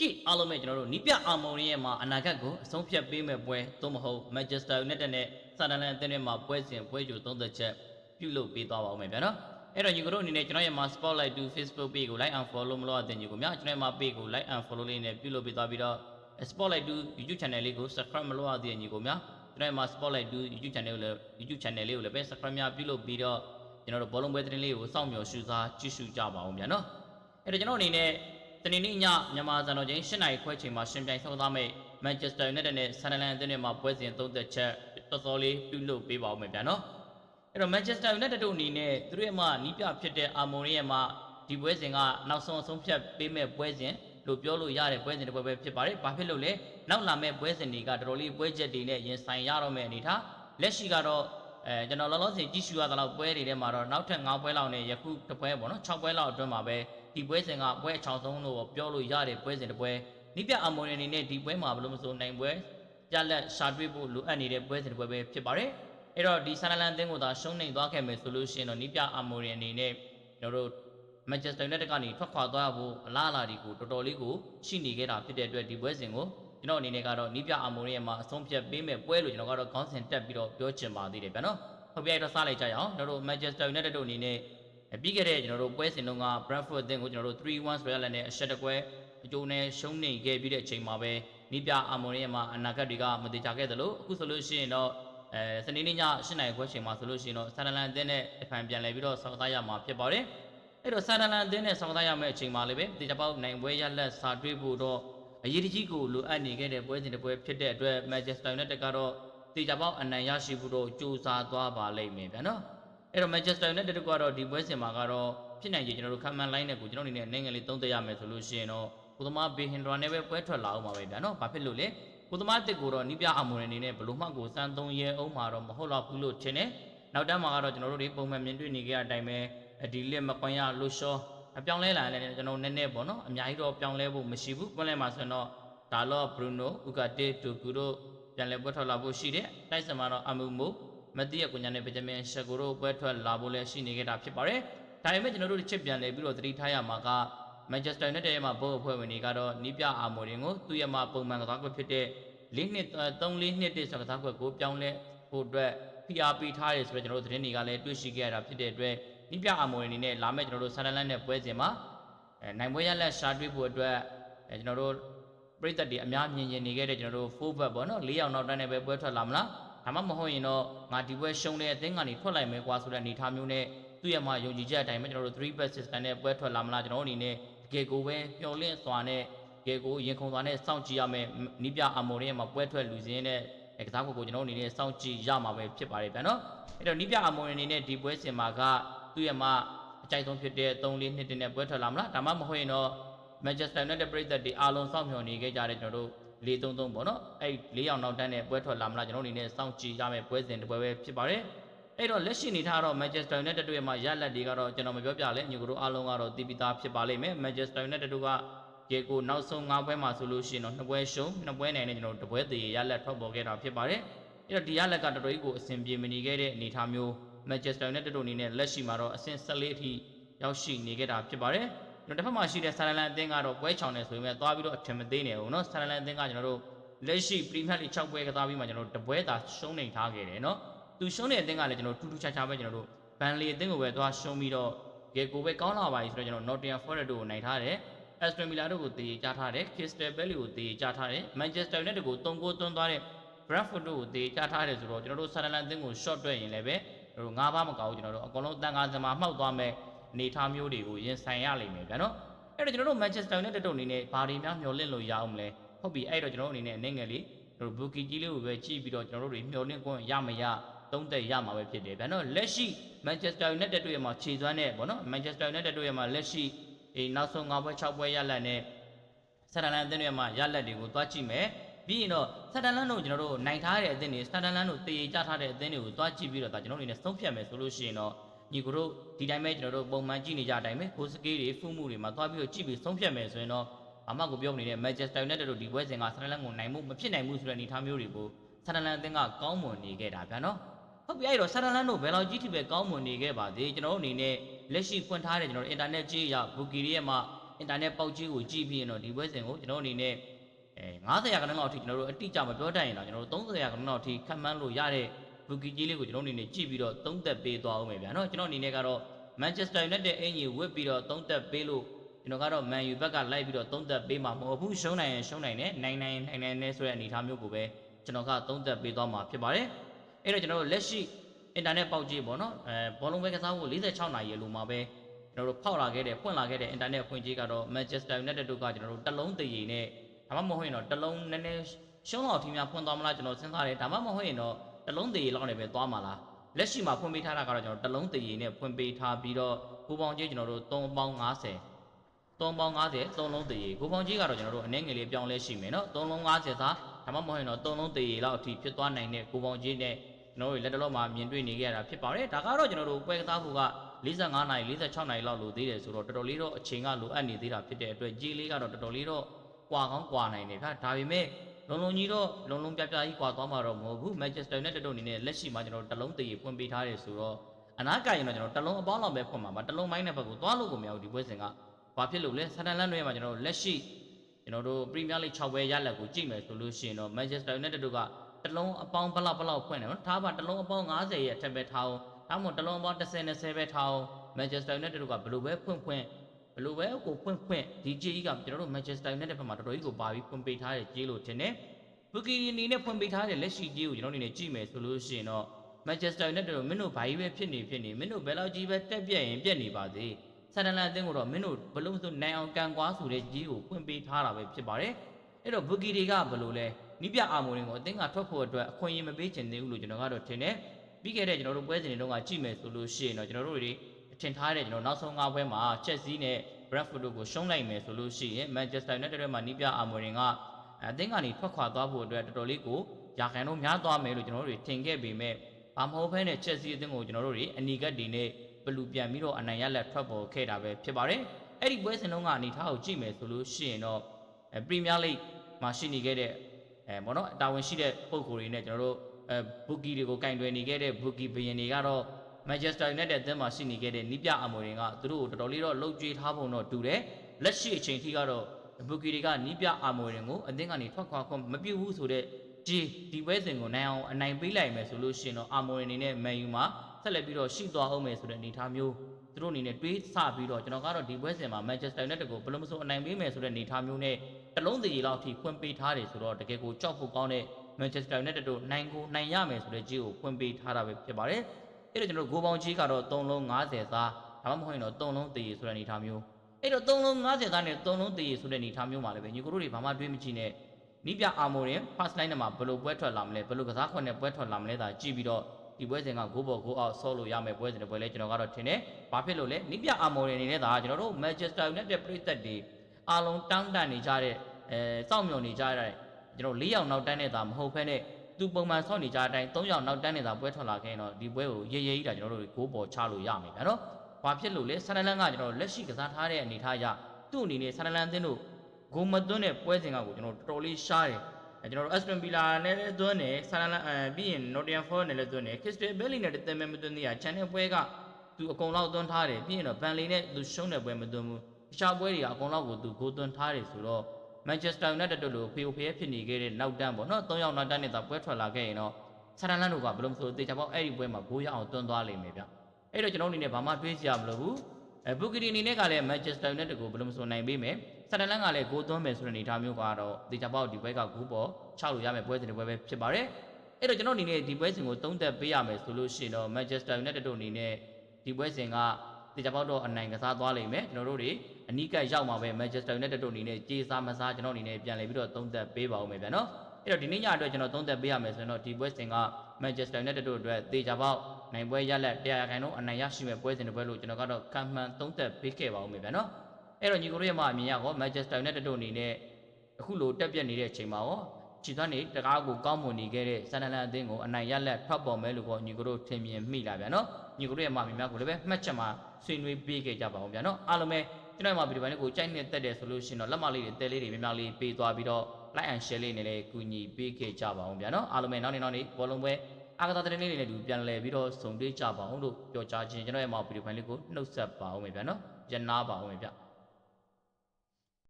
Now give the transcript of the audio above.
ကြည့်အားလုံးပဲကျွန်တော်တို့နီးပြအာမော်ရီရဲ့မှာအနာဂတ်ကိုအဆုံးဖြတ်ပေးမဲ့ပွဲသို့မဟုတ် Manchester United နဲ့ဆာဒန်လန်အသင်းတွေမှာပွဲစဉ်ပွဲကြိုသုံးသက်ချက်ပြုလုပ်ပေးသွားပါဦးမယ်ဗျာနော်အဲ့တော့ညီကိုတို့အနေနဲ့ကျွန်တော်ရဲ့မှာ Spotlight 2 Facebook page ကို like and follow မလို့အသင်ညီကိုများကျွန်တော်ရဲ့မှာ page ကို like and follow လေးနဲ့ပြုလုပ်ပေးသွားပြီးတော့ Spotlight 2 YouTube channel လေးကို subscribe မလုပ်အသင်ညီကိုများကျွန်တော်ရဲ့မှာ Spotlight 2 YouTube channel ကိုလည်း YouTube channel လေးကိုလည်းပဲ subscribe များပြုလုပ်ပြီးတော့ကျွန်တော်တို့ဘောလုံးပွဲသတင်းလေးကိုစောင့်မျှော်ရှုစားကြည့်ရှုကြပါဦးဗျာနော်အဲ့တော့ကျွန်တော်အနေနဲ့တ နေ့နေ့ညမြန်မာစံတော်ချိန်၈နာရီခွဲချိန်မှာရှင်ပြိုင်ဆုံးသားမဲ့ Manchester United နဲ့ Sunderland အသင်းတွေမှာပွဲစဉ်သုံးသက်ချက်တော်တော်လေးပြုလုပ်ပေးပါဦးမယ်ဗျာနော်အဲ့တော့ Manchester United တို့အနေနဲ့သူတို့ရဲ့မှနီးပြဖြစ်တဲ့ Armory ရဲ့မှဒီပွဲစဉ်ကနောက်ဆုံးအဆုံးဖြတ်ပေးမဲ့ပွဲစဉ်လို့ပြောလို့ရတဲ့ပွဲစဉ်တစ်ပွဲပဲဖြစ်ပါတယ်။ဘာဖြစ်လို့လဲ။နောက်လာမဲ့ပွဲစဉ်တွေကတော်တော်လေးပွဲချက်တွေနဲ့ရင်ဆိုင်ရတော့မယ့်အနေထားလက်ရှိကတော့ အဲကျွန်တော်လောလောဆယ်ကြည့်ရှုရသလောက်ပွဲတွေထဲမှာတော့နောက်ထပ်9ပွဲလောက်နဲ့ယခုတစ်ပွဲပေါ့နော်6ပွဲလောက်အတွင်းမှာပဲဒီပွဲစဉ်ကပွဲအချောင်ဆုံးလို့ပြောလို့ရတဲ့ပွဲစဉ်တစ်ပွဲနိပြအမွန်အနေနဲ့ဒီပွဲမှာဘယ်လိုမဆိုနိုင်ပွဲကြလက်ရှာတွေ့ဖို့လိုအပ်နေတဲ့ပွဲစဉ်တစ်ပွဲပဲဖြစ်ပါတယ်အဲ့တော့ဒီဆန်နလန်အသင်းကိုသာရှုံးနေသွားခဲ့မယ်ဆိုလို့ရှိရင်တော့နိပြအမွန်အနေနဲ့ကျွန်တော်တို့ Manchester United ကနေထွက်ခွာသွားဖို့အလားအလာတွေကိုတော်တော်လေးကိုရှိနေခဲ့တာဖြစ်တဲ့အတွက်ဒီပွဲစဉ်ကို ကျွန်တော်အနေနဲ့ကတော့နီးပြအာမိုရီရဲ့မှာအဆုံးဖြတ်ပေးမဲ့ပွဲလို့ကျွန်တော်ကတော့ခေါင်းစဉ်တက်ပြီးတော့ပြောချင်ပါသေးတယ်ဗျာနော်ဟုတ်ပြီအဲ့တော့စလိုက်ကြရအောင်ကျွန်တော်တို့ Manchester United တို့အနေနဲ့ပြီးခဲ့တဲ့ကျွန်တော်တို့ပွဲစဉ်တုန်းက Brentford အသင်းကိုကျွန်တော်တို့3-1ဆိုရလက်နဲ့အရှက်တကွဲအကျိုးနဲ့ရှုံးနေခဲ့ပြီးတဲ့အချိန်မှာပဲနီးပြအာမိုရီရဲ့မှာအနာဂတ်တွေကမတိကျခဲ့သလိုအခုဆိုလို့ရှိရင်တော့အဲစနေနေ့ည8နာရီခွဲချိန်မှာဆိုလို့ရှိရင်တော့ဆန်ဒလန်အသင်းနဲ့အဖန်ပြန်လည်ပြီးတော့ဆောက်သားရမှာဖြစ်ပါတယ်အဲ့တော့ဆန်ဒလန်အသင်းနဲ့ဆောက်သားရမယ့်အချိန်မှာလည်းပဲဒီတစ်ပေါက်နိုင်ပွဲရလက်စာတွေ့ဖို့တော့ အရေးတကြီးကိုလိုအပ်နေခဲ့တဲ့ပွဲစဉ်တစ်ပွဲဖြစ်တဲ့အတွက် Manchester United ကတော့တေချာပေါက်အနိုင်ရရှိဖို့တော့ကြိုးစားသွားပါလိမ့်မယ်ဗျာနော်အဲ့တော့ Manchester United ကတော့ဒီပွဲစဉ်မှာကတော့ဖြစ်နိုင်ခြေကျွန်တော်တို့ခံမှန်းလိုင်းနဲ့ကိုကျွန်တော်အနေနဲ့နိုင်ငံလေးသုံးသက်ရမယ်ဆိုလို့ရှိရင်တော့ကိုသမားဘေဟင်ဒရာနဲ့ပဲပွဲထွက်လာအောင်ပါပဲဗျာနော်ဘာဖြစ်လို့လဲကိုသမားတစ်ကိုတော့နီးပြအမွေအနေနဲ့ဘလို့မှကိုစမ်းသုံးရဲအောင်မှာတော့မဟုတ်တော့ဘူးလို့ထင်တယ်နောက်တန်းမှာကတော့ကျွန်တော်တို့တွေပုံမှန်မြင်တွေ့နေကြတဲ့အတိုင်းပဲဒီလက်မကွန်ရလို့ရှောအ ပြောင်းလဲလာရင်လည်းကျွန်တော်နည်းနည်းပေါ့နော်အများကြီးတော့ပြောင်းလဲဖို့မရှိဘူးကွန်လဲမှာဆိုရင်တော့ဒါလော့ဘရူနိုဥကာတေတူကူတို့ပြန်လဲပွဲထွက်လာဖို့ရှိတယ်တိုက်စမှာတော့အမှုမို့မတိရကွန်ညာနဲ့ဗဂျမင်ရှက်ကိုတို့ပွဲထွက်လာဖို့လည်းရှိနေခဲ့တာဖြစ်ပါတယ်ဒါပေမဲ့ကျွန်တော်တို့ချစ်ပြန်လဲပြီးတော့သတိထားရမှာက Manchester United ရဲ့မှာဘောအဖွဲ့ဝင်တွေကတော့နီးပြအာမိုရင်ကိုသူ့ရဲ့မှာပုံမှန်ကစားကွက်ဖြစ်တဲ့၄နှစ်3၄နှစ်တည်းဆောက်ကစားကွက်ကိုပြောင်းလဲဖို့အတွက် PRP ထားရဲဆိုတော့ကျွန်တော်တို့သတင်းတွေကလည်းတွေ့ရှိခဲ့ရတာဖြစ်တဲ့အတွက် နီးပြအာမိုရင်အနေနဲ့လာမယ့်ကျွန်တော်တို့ဆာဒလန်နဲ့ပွဲစဉ်မှာအဲနိုင်ပွဲရလက်ရှာတွေ့ဖို့အတွက်အဲကျွန်တော်တို့ပြည်သက်တွေအများမြင်ရင်နေခဲ့တဲ့ကျွန်တော်တို့ full back ပေါ့နော်၄ယောက်နောက်တန်းနဲ့ပဲပွဲထွက်လာမလားဒါမှမဟုတ်ရင်တော့ငါဒီပွဲရှုံးတဲ့အသင်းကနေထွက်လိုက်မယ်ကွာဆိုတဲ့အနေအထားမျိုးနဲ့သူ့ရဲ့မှာယုံကြည်ချက်အတိုင်းပဲကျွန်တော်တို့3 back system နဲ့ပွဲထွက်လာမလားကျွန်တော်တို့အနေနဲ့တကယ်ကိုပဲပျော်လင့်စွာနဲ့တကယ်ကိုရင်ခုန်စွာနဲ့စောင့်ကြည့်ရမယ်နီးပြအာမော်ရဲ့မှာပွဲထွက်လူစင်းနဲ့ကစားကိုကိုကျွန်တော်အနေနဲ့စောင့်ကြည့်ရမှာပဲဖြစ်ပါတယ်ဗျာနော်အဲ့တော့နီးပြအာမော်အနေနဲ့ဒီပွဲစဉ်မှာက သူ့ရဲ့မှာအကြိုက်ဆုံးဖြစ်တဲ့3 4နှစ်တင်နဲ့ပွဲထွက်လာမလားဒါမှမဟုတ်ရင်တော့ Manchester United ပြည်သက်တွေအားလုံးစောင့်မျှော်နေခဲ့ကြတဲ့ကျွန်တော်တို့4-3-3ပေါ့နော်အဲ့၄ယောက်နောက်တန်းနဲ့ပွဲထွက်လာမလားကျွန်တော်အနေနဲ့စောင့်ကြည့်ရမယ်ပွဲစဉ်တစ်ပွဲပဲဖြစ်ပါတယ်အဲ့တော့လက်ရှိနေထားတော့ Manchester United တို့ရဲ့မှာရလက်တွေကတော့ကျွန်တော်မပြောပြလဲညီကိုတို့အားလုံးကတော့တီးပြီးသားဖြစ်ပါလိမ့်မယ် Manchester United တို့ကရေကိုနောက်ဆုံး၅ပွဲမှာဆိုလို့ရှိရင်တော့နှစ်ပွဲရှုံးနှစ်ပွဲနိုင်နဲ့ကျွန်တော်တို့တစ်ပွဲတည်ရလက်ထွက်ပေါ်ခဲ့တာဖြစ်ပါတယ်အဲ့တော့ဒီရလက်ကတော်တော်ကြီးကိုအဆင်ပြေမနေခဲ့တဲ့အနေအထားမျိုး Manchester United တို့အနေနဲ့လက်ရှိမှာတော့အဆင့်14အထိရောက်ရှိနေခဲ့တာဖြစ်ပါတယ်ကျွန်တော်တစ်ဖက်မှာရှိတဲ့ဆာလန်လန်အသင်းကတော့ပွဲချောင်နေဆိုပေမဲ့သွားပြီးတော့အထင်မသေးနေဘူးเนาะဆာလန်လန်အသင်းကကျွန်တော်တို့လက်ရှိပရီးမီးယားလိ6ပွဲကစားပြီးမှကျွန်တော်တို့တပွဲသာရှုံးနေထားခဲ့တယ်เนาะသူရှုံးတဲ့အသင်းကလည်းကျွန်တော်ထူးထူးခြားခြားပဲကျွန်တော်တို့ဘန်လီအသင်းကိုပဲသွားရှုံးပြီးတော့ဂေကိုပဲကောင်းလာပါပြီဆိုတော့ကျွန်တော် Nottingham Forest တို့ကိုနိုင်ထားတယ် Aston Villa တို့ကိုတည်ကြထားတယ် Crystal Palace ကိုတည်ကြထားတယ် Manchester United ကို3-9သွန်းသွားတဲ့ Bradford တို့ကိုတည်ကြထားတယ်ဆိုတော့ကျွန်တော်တို့ Sunderland အသင်းကို short တွက်ရင်လည်းပဲ ကျွန်တော်တို့၅ပါးမကောက်ဘူးကျွန်တော်တို့အကုန်လုံးတန်ခါစမှာမှောက်သွားမဲ့အနေအထားမျိုးတွေကိုရင်ဆိုင်ရလိမ့်မယ်ဗျာနော်အဲ့တော့ကျွန်တော်တို့ Manchester United တို့အနေနဲ့ဘာတွေများမျှော်လင့်လို့ရအောင်မလဲဟုတ်ပြီအဲ့တော့ကျွန်တော်တို့အနေနဲ့အနေငယ်လေးကျွန်တော်တို့ bookie ကြီးလေးကိုပဲကြည့်ပြီးတော့ကျွန်တော်တို့တွေမျှော်လင့်ခွင့်ရမရသုံးသက်ရမှာပဲဖြစ်တယ်ဗျာနော်လက်ရှိ Manchester United တို့ရဲ့မှာခြေစွမ်းနဲ့ဗောနော် Manchester United တို့ရဲ့မှာလက်ရှိအေးနောက်ဆုံး၅ပွဲ၆ပွဲရလတ်နဲ့ဆာဒန်လန်အသင်းတွေမှာရလက်တွေကိုသွားကြည့်မယ် ပြီးရင်တော့ဆာဒန်လန်တို့ကျွန်တော်တို့နိုင်ထားတဲ့အသင်းတွေဆာဒန်လန်တို့တည်ကြထားတဲ့အသင်းတွေကိုသွားကြည့်ပြီးတော့ဒါကျွန်တော်တို့အနေနဲ့ဆုံးဖြတ်မယ်ဆိုလို့ရှိရင်တော့ညီကိုတို့ဒီတိုင်းပဲကျွန်တော်တို့ပုံမှန်ကြည့်နေကြတဲ့အတိုင်းပဲဟိုစကေးတွေဖူးမှုတွေမှာသွားပြီးတော့ကြည့်ပြီးဆုံးဖြတ်မယ်ဆိုရင်တော့အမကိုပြောနေတဲ့ Manchester United တို့ဒီပွဲစဉ်ကဆာဒန်လန်ကိုနိုင်မှုမဖြစ်နိုင်ဘူးဆိုတဲ့အနေအထားမျိုးတွေကိုဆာဒန်လန်အသင်းကကောင်းမွန်နေခဲ့တာဗျာနော်ဟုတ်ပြီအဲ့တော့ဆာဒန်လန်တို့ဘယ်လောက်ကြီးထိပဲကောင်းမွန်နေခဲ့ပါသေးကျွန်တော်တို့အနေနဲ့လက်ရှိဖွင့်ထားတဲ့ကျွန်တော်တို့ internet ကြေးရဘူကီရီရဲ့မှာအင်တာနက်ပေါက်ကြီးကိုကြည့်ပြီးရင်တော့ဒီပွဲစဉ်ကိုကျွန်တော်အနေနဲ့ အဲ90ရာခိုင်နှုန်းလောက်အထိကျွန်တော်တို့အတိအကျမပြောတတ်ရင်တော့ကျွန်တော်တို့30ရာခိုင်နှုန်းလောက်အထိခန့်မှန်းလို့ရတဲ့ဘူကီကြီးလေးကိုကျွန်တော်အနေနဲ့ကြည့်ပြီးတော့သုံးသက်ပေးသွားအောင်မယ်ဗျာနော်ကျွန်တော်အနေနဲ့ကတော့ Manchester United အင်ကြီးဝစ်ပြီးတော့သုံးသက်ပေးလို့ကျွန်တော်ကတော့ Man U ဘက်ကလိုက်ပြီးတော့သုံးသက်ပေးမှာမဟုတ်ဘူးရှုံးနိုင်ရင်ရှုံးနိုင်တယ်နိုင်နိုင်နိုင်နိုင်နဲ့ဆိုတဲ့အနေအထားမျိုးကိုပဲကျွန်တော်ကသုံးသက်ပေးသွားမှာဖြစ်ပါတယ်အဲ့တော့ကျွန်တော်တို့လက်ရှိအင်တာနက်ပေါက်ကြီးပေါ့နော်အဲဘောလုံးပဲကစားဖို့46နာရီလိုမှာပဲကျွန်တော်တို့ဖောက်လာခဲ့တဲ့ဖွင့်လာခဲ့တဲ့အင်တာနက်ဖွင့်ကြီးကတော့ Manchester United တို့ကကျွန်တော်တို့တစ်လုံးတည်ရည်နဲ့ ဒါမှမဟုတ်ရင်တော့တစ်လုံးနည်းနည်းရှုံးတော့အထီးများဖွင့်သွားမလားကျွန်တော်စဉ်းစားတယ်ဒါမှမဟုတ်ရင်တော့တစ်လုံးတည်ရည်လောက်နဲ့ပဲသွားမှာလားလက်ရှိမှာဖွင့်ပေးထားတာကတော့ကျွန်တော်တစ်လုံးတည်ရည်နဲ့ဖွင့်ပေးထားပြီးတော့ပူပေါင်းကြီးကျွန်တော်တို့3ပေါင်း50 3ပေါင်း50 3လုံးတည်ရည်ကိုပေါင်းကြီးကတော့ကျွန်တော်တို့အနေငယ်လေးပြောင်းလဲရှိမယ်နော်3လုံး50စားဒါမှမဟုတ်ရင်တော့3လုံးတည်ရည်လောက်အထိဖြစ်သွားနိုင်တဲ့ကိုပေါင်းကြီးနဲ့ကျွန်တော်တို့လက်တလုံးမှာမြင်တွေ့နေခဲ့ရတာဖြစ်ပါတယ်ဒါကတော့ကျွန်တော်တို့ပွဲကစားဖို့က45နိုင်46နိုင်လောက်လိုသေးတယ်ဆိုတော့တော်တော်လေးတော့အချိန်ကလိုအပ်နေသေးတာဖြစ်တဲ့အတွက်ကြီးလေးကတော့တော်တော်လေးတော့ ကွာကောင်းကွာနိုင်တယ်ဗျာဒါပေမဲ့လုံးလုံးကြီးတော့လုံးလုံးပြပြကြီးကွာသွားမှာတော့မဟုတ်ဘူး Manchester United တို့အနေနဲ့လက်ရှိမှာကျွန်တော်တို့တလုံးတည်ရည်ဖွင့်ပေးထားတယ်ဆိုတော့အနာကရင်တော့ကျွန်တော်တလုံးအပေါင်းလောက်ပဲဖွင့်မှာပါတလုံးမိုင်းတဲ့ဘက်ကိုသွားလို့ကိုမရဘူးဒီပွဲစဉ်ကဘာဖြစ်လို့လဲဆန်တန်လန်တွေမှာကျွန်တော်တို့လက်ရှိကျွန်တော်တို့ပရီးမီးယားလိ6ပွဲရလက်ကိုကြည့်မယ်ဆိုလို့ရှိရင်တော့ Manchester United တို့ကတစ်လုံးအပေါင်းဘလောက်ဘလောက်ဖွင့်တယ်နော်ထားပါတစ်လုံးအပေါင်း90ရဲ့အထက်ပဲထားအောင်ဒါမှမဟုတ်တစ်လုံးအပေါင်း10 20ပဲထားအောင် Manchester United တို့ကဘယ်လိုပဲဖွင့်ဖွင့် ဘယ်လိုပဲကိုဖွင့်ဖွင့်ဒီကြေးကြီးကကျွန်တော်တို့ Manchester United ဘက်မှာတော်တော်ကြီးကိုပါပြီးဖွင့်ပေးထားတဲ့ကြေးလို့ထင်တယ်ဘူကီနီနဲ့ဖွင့်ပေးထားတဲ့လက်ရှိကြေးကိုကျွန်တော်အနေနဲ့ကြည့်မယ်ဆိုလို့ရှိရင်တော့ Manchester United တို့မင်းတို့ဘာကြီးပဲဖြစ်နေဖြစ်နေမင်းတို့ဘယ်လောက်ကြီးပဲတက်ပြက်ရင်ပြက်နေပါသေးဆန်တလန်အသင်းကိုတော့မင်းတို့ဘလုံးစုနိုင်အောင်ကန်ကွာဆိုတဲ့ကြီးကိုဖွင့်ပေးထားတာပဲဖြစ်ပါတယ်အဲ့တော့ဘူကီတွေကဘယ်လိုလဲနိပြအာမိုရင်ကိုအသင်းကထွက်ဖို့အတွက်အခွင့်အရေးမပေးချင်သေးဘူးလို့ကျွန်တော်ကတော့ထင်တယ်ပြီးခဲ့တဲ့ကျွန်တော်တို့ပွဲစဉ်တွေတုန်းကကြည့်မယ်ဆိုလို့ရှိရင်တော့ကျွန်တော်တို့တွေ ထင်ထားတဲ့ကျွန်တော်နောက်ဆုံး၅ပွဲမှာချက်စီးနဲ့ Brentford တို့ကိုရှုံးလိုက်မယ်ဆိုလို့ရှိရင် Manchester United ရဲ့မှာနိပြအာမိုရင်ကအသင်းကနေထွက်ခွာသွားဖို့အတွက်တော်တော်လေးကိုရာခိုင်နှုန်းများသွားမယ်လို့ကျွန်တော်တို့တွေထင်ခဲ့ပေမဲ့ဘာမဟုတ်ဘဲနဲ့ချက်စီးအသင်းကိုကျွန်တော်တို့တွေအနီကတ်ဒီနဲ့ဘလူပြန်ပြီးတော့အနိုင်ရလက်ထွက်ပေါ်ခဲ့တာပဲဖြစ်ပါတယ်အဲ့ဒီပွဲစဉ်တုန်းကအနေထားကိုကြည့်မယ်ဆိုလို့ရှိရင်တော့အဲပရီးမီးယားလိမှာရှိနေခဲ့တဲ့အဲဘောနော်တာဝန်ရှိတဲ့ပုံကိုယ်တွေနဲ့ကျွန်တော်တို့အဲဘူကီတွေကိုကင်တွယ်နေခဲ့တဲ့ဘူကီဘယင်တွေကတော့ Manchester United အသင်းမှာရှိနေခဲ့တဲ့နီးပြအမွေတွေကသူတို့ကိုတော်တော်လေးတော့လှုပ်ကြွေးထားပုံတော့တူတယ်လက်ရှိအချိန်ထိကတော့ဘူကီတွေကနီးပြအမွေတွေကိုအသင်းကနေထွက်ခွာခွင့်မပြုတ်ဘူးဆိုတဲ့ဒီဒီပွဲစဉ်ကိုနိုင်အောင်အနိုင်ပေးလိုက်မယ်ဆိုလို့ရှိရင်တော့အမွေအနေနဲ့မန်ယူမှာဆက်လက်ပြီးတော့ရှိသွားအောင်မယ်ဆိုတဲ့အနေအထားမျိုးသူတို့အနေနဲ့တွေးဆပြီးတော့ကျွန်တော်ကတော့ဒီပွဲစဉ်မှာ Manchester United ကိုဘယ်လိုမှမဆိုအနိုင်ပေးမယ်ဆိုတဲ့အနေအထားမျိုးနဲ့တလုံးစီလောက်ထိဖွင့်ပေးထားတယ်ဆိုတော့တကယ်ကိုကြောက်ဖို့ကောင်းတဲ့ Manchester United တို့နိုင်ကိုနိုင်ရမယ်ဆိုတဲ့ကြီးကိုဖွင့်ပေးထားတာပဲဖြစ်ပါတယ်။ အဲ့တော့ကျွန်တော်ဂိုးပေါင်းကြီးကတော့3လုံး50သားဒါမှမဟုတ်ရင်တော့3လုံးတည်ရဆိုတဲ့အနေအထားမျိုးအဲ့တော့3လုံး50သားနဲ့3လုံးတည်ရဆိုတဲ့အနေအထားမျိုးမှာလည်းပဲညီကိုတို့တွေဘာမှတွေးမကြည့်နဲ့နီးပြအာမိုရင် first line နဲ့မှာဘယ်လိုပွဲထွက်လာမလဲဘယ်လိုကစားခွင့်နဲ့ပွဲထွက်လာမလဲသာကြည့်ပြီးတော့ဒီပွဲစဉ်ကဂိုးပေါ်ဂိုးအောက်ဆော့လို့ရမယ်ပွဲစဉ်တွေပွဲလဲကျွန်တော်ကတော့ထင်တယ်။ဘာဖြစ်လို့လဲနီးပြအာမိုရင်အနေနဲ့သာကျွန်တော်တို့ Manchester United ပြည်သက်တွေအားလုံးတောင်းတနေကြတဲ့အဲစောင့်မျှော်နေကြတဲ့ကျွန်တော်၄ယောက်နောက်တန်းနေတာမဟုတ်ဘဲနဲ့ သူပုံမှန်ဆော့နေကြတဲ့အတိုင်း၃ယောက်နောက်တန်းနေတာပွဲထွက်လာခဲ့ရင်တော့ဒီပွဲကိုရေရေကြီးတာကျွန်တော်တို့ဂိုးပေါ်ချလို့ရမယ်ဗျာနော်။ဘာဖြစ်လို့လဲဆန်နလန်ကကျွန်တော်လက်ရှိကစားထားတဲ့အနေအထားအရသူ့အနေနဲ့ဆန်နလန်အသင်းတို့ဂိုးမသွင်းတဲ့ပွဲစဉ်ကကိုကျွန်တော်တော်တော်လေးရှားတယ်။အဲကျွန်တော်တို့ Aston Villa နဲ့လည်းသွင်းတယ်ဆန်နလန်အဲပြီးရင် Nottingham Forest နဲ့လည်းသွင်းတယ် Crystal Palace နဲ့တည်မဲ့မသွင်းသေးရချန်တဲ့ပွဲကသူအကုန်လောက်သွင်းထားတယ်ပြီးရင်တော့ Burnley နဲ့သူရှုံးတဲ့ပွဲမသွင်းဘူး။တခြားပွဲတွေကအကုန်လောက်ကိုသူဂိုးသွင်းထားတယ်ဆိုတော့ Manchester United တို့လိုဖေယိုဖေယဖြစ်နေခဲ့တဲ့နောက်တန်းပေါ့နော်၃ယောက်နောက်တန်းနဲ့သာပွဲထွက်လာခဲ့ရင်တော့ဆန်နလန်တို့ကဘယ်လိုဆိုတေချာပေါ့အဲ့ဒီပွဲမှာဂိုးရအောင်သွင်းသွားလိမ့်မယ်ဗျ။အဲ့တော့ကျွန်တော်အနေနဲ့ဘာမှတွေးစရာမလိုဘူး။အဲဘူကီတီအနေနဲ့ကလည်း Manchester United ကိုဘယ်လိုဆိုနိုင်ပေးမယ်။ဆန်နလန်ကလည်းဂိုးသွင်းမယ်ဆိုတဲ့အနေအထားမျိုးကတော့တေချာပေါ့ဒီပွဲကဂိုးပေါ်ချလို့ရမယ်ပွဲစဉ်တွေပွဲပဲဖြစ်ပါတယ်။အဲ့တော့ကျွန်တော်အနေနဲ့ဒီပွဲစဉ်ကိုသုံးသက်ပေးရမယ်ဆိုလို့ရှိရင်တော့ Manchester United တို့အနေနဲ့ဒီပွဲစဉ်ကတေချာပေါ့တော့အနိုင်ကစားသွားလိမ့်မယ်ကျွန်တော်တို့တွေ အနီးကပ်ရောက်မှာပဲ Manchester United တို့အနေနဲ့ကြေးစားမစားကျွန်တော်အနေနဲ့ပြန်လည်ပြီးတော့သုံးသက်ပေးပါဦးမယ်ဗျာနော်အဲ့တော့ဒီနေ့ညအတွက်ကျွန်တော်သုံးသက်ပေးရမယ်ဆိုရင်တော့ဒီပွဲစဉ်က Manchester United တို့အတွက်တေချာပေါ့နိုင်ပွဲရလက်တရားခိုင်တော့အနိုင်ရရှိမဲ့ပွဲစဉ်တွေပွဲလို့ကျွန်တော်ကတော့ကံမှန်သုံးသက်ပေးခဲ့ပါဦးမယ်ဗျာနော်အဲ့တော့ညီကိုတို့ရဲ့မှာအမြင်ရတော့ Manchester United တို့အနေနဲ့အခုလိုတက်ပြက်နေတဲ့အချိန်မှာရောခြေသွမ်းနေတကားကိုကောင်းမွန်နေခဲ့တဲ့ဆန်နလန်အသင်းကိုအနိုင်ရလက်ဖတ်ပေါ်မဲလို့ပေါ့ညီကိုတို့ထင်မြင်မိလာဗျာနော်ညီကိုတို့ရဲ့မှာအမြင်များကိုလည်းပဲမှတ်ချက်မှာဆွေးနွေးပေးခဲ့ကြပါအောင်ဗျာနော်အားလုံးပဲ ကျွန်တော်မှာဗီဒီယိုပိုင်းလေးကိုကြိုက်နေတက်တယ်ဆိုလို့ရှိရင်တော့လက်မလေးတွေတဲလေးတွေများများလေးပေးသွားပြီးတော့ like and share လေးနဲ့လည်းကူညီပေးခဲ့ကြပါအောင်ဗျာနော်အားလုံးပဲနောက်နေ့နောက်နေ့ဘောလုံးပွဲအားကစားတဲ့နေ့လေးနဲ့တူပြန်လည်ပြီးတော့စုံတွေ့ကြပါအောင်လို့ပြောကြားခြင်းကျွန်တော်ရဲ့မှာဗီဒီယိုပိုင်းလေးကိုနှုတ်ဆက်ပါအောင်ဗျာနော်ရနာပါအောင်ဗျာ